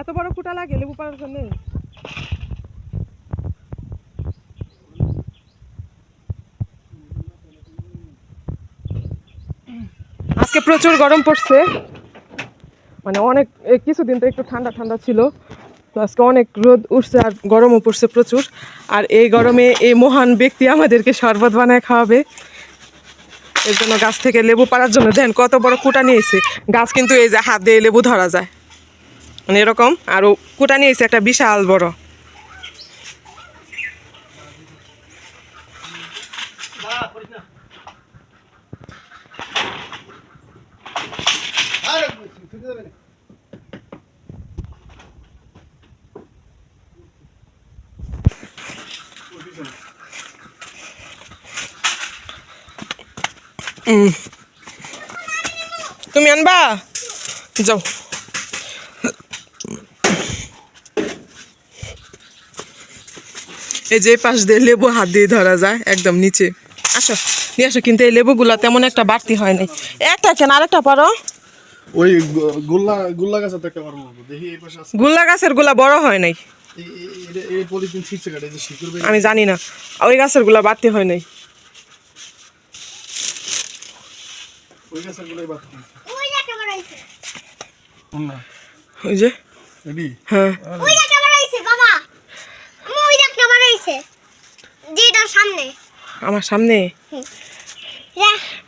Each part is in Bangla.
এত বড় কুটা লাগে লেবু পাড়ার জন্য? আজকে প্রচুর গরম পড়ছে। মানে অনেক কিছুদিন তো একটু ঠান্ডা ঠান্ডা ছিল। তো আজকে অনেক রোদ উঠছে আর গরমও পড়ছে প্রচুর। আর এই গরমে এই মহান ব্যক্তি আমাদেরকে শরবত বানায় খাওয়াবে। এর জন্য গাছ থেকে লেবু পাড়ার জন্য দেন, কত বড় কুটা নিয়েছে। গাছ কিন্তু এই যে হাত দিয়ে লেবু ধরা যায়। মানে এরকম আর কুটা নিয়েছে একটা বিশাল বড়। তুমি আনবা? যাও। এই যে পাশ দিয়ে লেবু হাত দিয়ে ধরা যায় একদম নিচে। আসো নিয়ে আসো কিন্তু এই লেবুগুলা তেমন একটা বাড়তি হয় নাই। একটা কেন আরেকটা পারো। ওই গোল্লা গোল্লা গাছ একটা পারব দেখি এই পাশে আছে। গুল্লা গাছেরগুলা বড় হয় নাই। যে আমি জানি না ওই গাছেরগুলা বাড়তি হয় নাই। ওই গাছের গুলোই বাদ দিয়েছে। ওই একটা বাড়াইছে শোন না ওই যে রেডি হ্যাঁ ওই একটা বাড়াইছে বাবা আমি ওই একটা বাড়াইছে যেটা সামনে। আমার সামনে?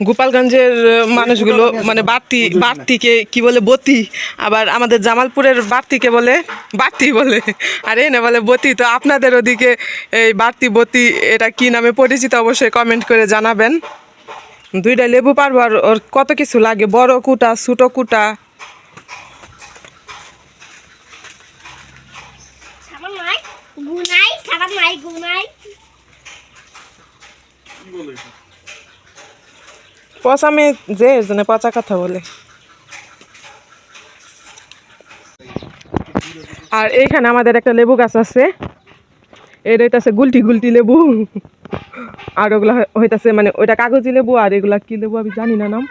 গোপালগঞ্জের মানুষগুলো মানে বাড়তি বাড়তিকে কি বলে বতি। আবার আমাদের জামালপুরের বাড়তিকে বলে বাড়তি বলে। আর এনে বলে বতি। তো আপনাদের ওদিকে এই বাড়তি বতি এটা কি নামে পরিচিত? অবশ্যই কমেন্ট করে জানাবেন। দুইটা লেবু পারব আর ওর কত কিছু লাগে? বড় কুটা ছোটো কুটা। গুনাই গুনাই? পচা মেয়ে যে এর পচা কথা বলে। আর এইখানে আমাদের একটা লেবু গাছ আছে। এটা হইতাছে গুলটি গুলটি লেবু। আর ওগুলা হইতাছে মানে ওইটা কাগজি লেবু আর এগুলা কি লেবু আমি জানি না নাম।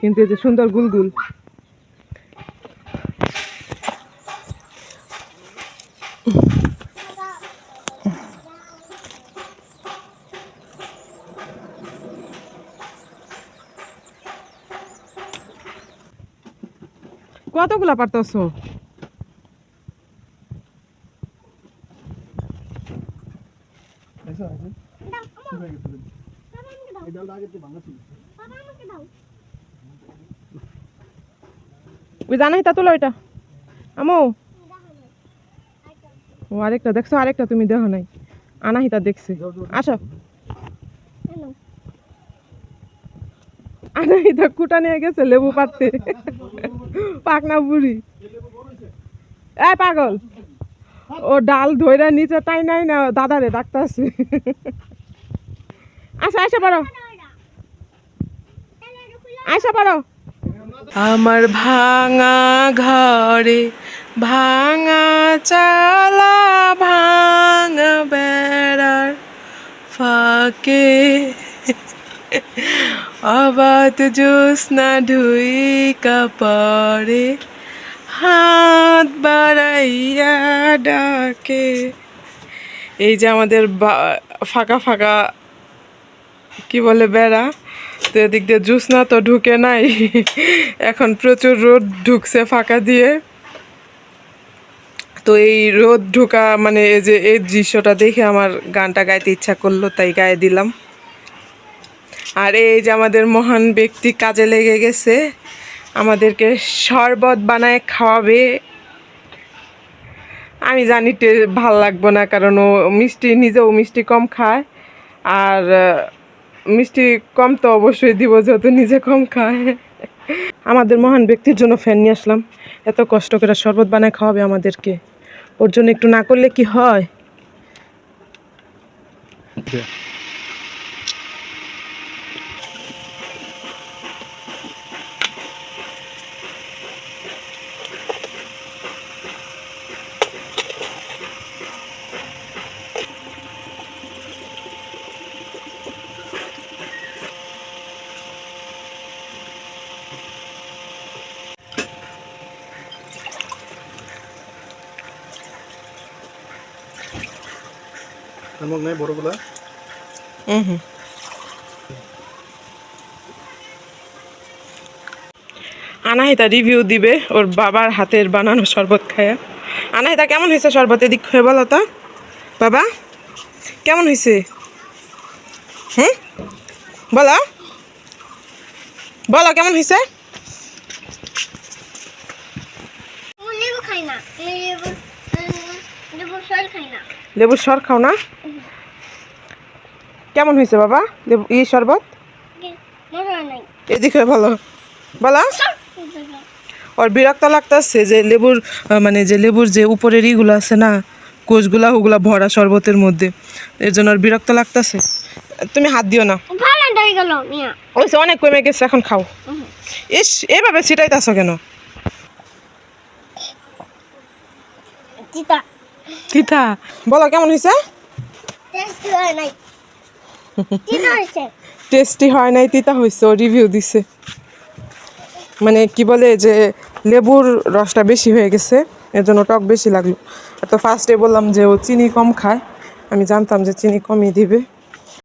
কিন্তু এই যে সুন্দর গুলগুল কতগুলা পারতেছো এসো, এসো। শুকায় গেছে দেখি। এই ডালটা আগে তো ভাঙা ছিল। বাবা আমাকে দাও ওই জানাই তা তোলো ওইটা। আমো। ও আরেকটা দেখছ আরেকটা তুমি দেখো নাই। আনাহিতা দেখছি। আসো। আনাহিতা কুটা নিয়ে গেছে, লেবু পাড়তে। পাকনা বুড়ি। এই পাগল। ও ডাল ধইরা নিচে টাই নাই না, দাদারে ডাকতাছে আসো আসো পারো আসো পারো আমার ভাঙা ঘরে, ভাঙা চালা, ভাঙা বেড়ার ফাঁকে। অবাত জ্যোৎস্না ঢুই কাপড়ে, হাত বাড়াইয়া ডাকে। এই যে আমাদের ফাঁকা ফাঁকা, কি বলে বেড়া? তো এদিক দিয়ে জ্যোৎস্না তো ঢুকে নাই। এখন প্রচুর রোদ ঢুকছে ফাঁকা দিয়ে। তো এই রোদ ঢুকা মানে এই যে এই দৃশ্যটা দেখে আমার গানটা গাইতে ইচ্ছা করল, তাই গায়ে দিলাম। আর এই যে আমাদের মহান ব্যক্তি কাজে লেগে গেছে, আমাদেরকে শরবত বানায় খাওয়াবে। আমি জানি ভালো লাগবো না, কারণ ও মিষ্টি, নিজেও মিষ্টি কম খায়। আর মিষ্টি কম তো অবশ্যই দিব যেহেতু নিজে কম খায়। আমাদের মহান ব্যক্তির জন্য ফ্যান নিয়ে আসলাম। এত কষ্ট করে শরবত বানায় খাওয়াবে আমাদেরকে। ওর জন্য একটু না করলে কি হয়? এমন নেই বড়গুলা? হুম হুম আনাহিতা রিভিউ দিবে ওর বাবার হাতের বানানো শরবত খায়া। আনাহিতা কেমন হয়েছে শরবত এদিক হয়ে বলো তো? বাবা কেমন হয়েছে? হুম বলো। বলো কেমন হয়েছে? খাই না। লেবুর সর খাও না? কেমন হয়েছে বাবা? লেবু ই শরবত? মজা নাই এদিকে বলো। বলো। ওর বিরক্ত লাগতেছে যে লেবুর মানে যে লেবুর যে উপরের ইগুলো আছে না, কোষগুলা, ওগুলা ভরা শরবতের মধ্যে। এর জন্য ওর বিরক্ত লাগতেছে। তুমি হাত দিও না। ভালো দাঁড়িয়ে গেল মিয়া ওই অনেক কমে গেছে, এখন খাও। ইস, এভাবে ছিটাইতেছ কেন? চিতা। তিতা। বলো কেমন হয়েছে টেস্ট হয় নাই। হয় তিতা হয়েছে ও রিভিউ দিছে। মানে কি বলে যে লেবুর রসটা বেশি হয়ে গেছে এর জন্য টক বেশি লাগল। তো ফার্স্টে বললাম যে ও চিনি কম খায়। আমি জানতাম যে চিনি কমই দিবে।